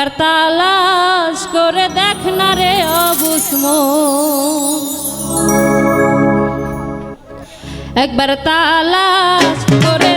একবার তালাশ করে দেখ না রে অবুসম একবার তালাশ করে